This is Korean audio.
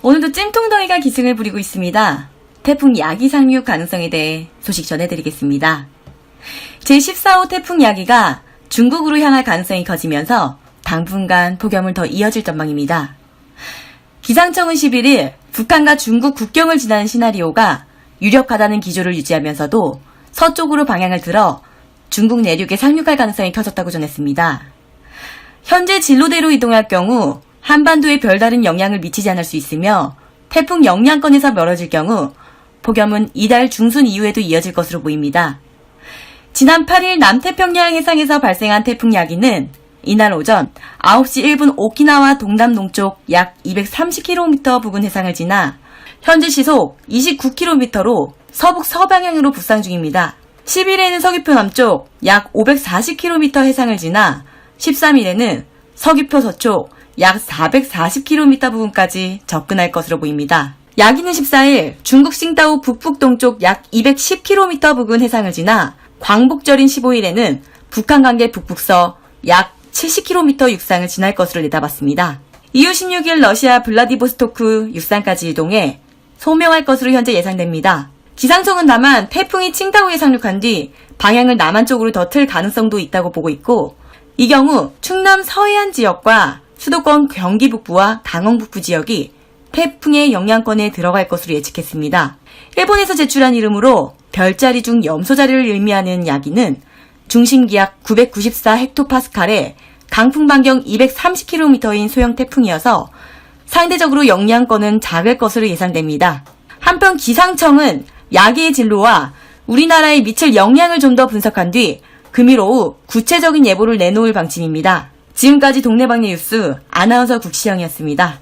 오늘도 찜통더위가 기승을 부리고 있습니다. 태풍 야기 상륙 가능성에 대해 소식 전해드리겠습니다. 제14호 태풍 야기가 중국으로 향할 가능성이 커지면서 당분간 폭염을 더 이어질 전망입니다. 기상청은 11일 북한과 중국 국경을 지나는 시나리오가 유력하다는 기조를 유지하면서도 서쪽으로 방향을 들어 중국 내륙에 상륙할 가능성이 커졌다고 전했습니다. 현재 진로대로 이동할 경우 한반도에 별다른 영향을 미치지 않을 수 있으며 태풍 영향권에서 멀어질 경우 폭염은 이달 중순 이후에도 이어질 것으로 보입니다. 지난 8일 남태평양 해상에서 발생한 태풍 야기는 이날 오전 9시 1분 오키나와 동남 동쪽 약 230km 부근 해상을 지나 현재 시속 29km로 서북 서방향으로 북상 중입니다. 10일에는 서귀포 남쪽 약 540km 해상을 지나 13일에는 서귀포 서쪽 약 440km 부근까지 접근할 것으로 보입니다. 야기는 14일 중국 싱다오 북북동쪽 약 210km 부근 해상을 지나 광복절인 15일에는 북한 관계 북북서 약 70km 육상을 지날 것으로 내다봤습니다. 이후 16일 러시아 블라디보스토크 육상까지 이동해 소명할 것으로 현재 예상됩니다. 기상청은 다만 태풍이 칭다오에 상륙한 뒤 방향을 남한 쪽으로 더 틀 가능성도 있다고 보고 있고 이 경우 충남 서해안 지역과 수도권 경기 북부와 강원 북부 지역이 태풍의 영향권에 들어갈 것으로 예측했습니다. 일본에서 제출한 이름으로 별자리 중 염소자리를 의미하는 야기는 중심 기압 994 헥토파스칼에 강풍 반경 230km인 소형 태풍이어서 상대적으로 영향권은 작을 것으로 예상됩니다. 한편 기상청은 야기의 진로와 우리나라에 미칠 영향을 좀 더 분석한 뒤 금일 오후 구체적인 예보를 내놓을 방침입니다. 지금까지 동네방네 뉴스 아나운서 국시영이었습니다.